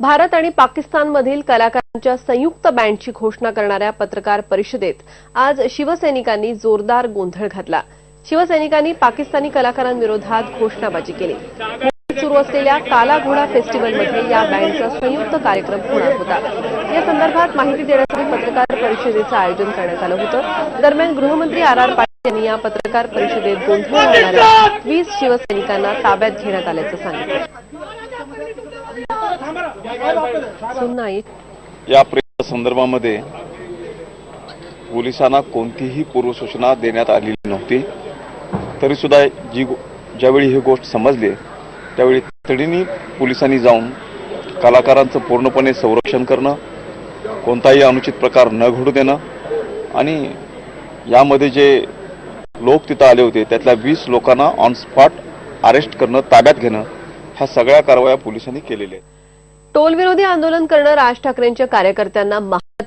भारत आणि पाकिस्तानमधील कलाकारांच्या संयुक्त बँडची घोषणा करणाऱ्या पत्रकार परिषदेत आज शिवसैनिकांनी जोरदार गोंधळ घातला. शिवसैनिकांनी पाकिस्तानी कलाकारांविरोधात घोषणाबाजी केली. सुरू असलेल्या काला घोडा फेस्टिवलमध्ये या बँडचा संयुक्त कार्यक्रम होणार होता. या संदर्भात माहिती देण्यासाठी पत्रकार परिषदेचं आयोजन करण्यात आलं होतं. दरम्यान गृहमंत्री आर आर पाटील यांनी या पत्रकार परिषदेत गोंधळ घालणाऱ्या वीस शिवसैनिकांना ताब्यात घेण्यात आल्याचं सांगितलं. या प्रेम संदर्भामध्ये पोलिसांना कोणतीही पूर्वसूचना देण्यात आलेली नव्हती. तरी सुद्धा जी ज्यावेळी ही गोष्ट समजली त्यावेळी तातडीने पोलिसांनी जाऊन कलाकारांचं पूर्णपणे संरक्षण करणं कोणताही अनुचित प्रकार न घडू देणं आणि यामध्ये जे लोक तिथं आले होते त्यातल्या वीस लोकांना ऑन स्पॉट अरेस्ट करणं ताब्यात घेणं ह्या सगळ्या कारवाया पोलिसांनी केलेल्या आहेत. टोलविरोधी आंदोलन करणं राज ठाकरेंच्या कार्यकर्त्यांना महागात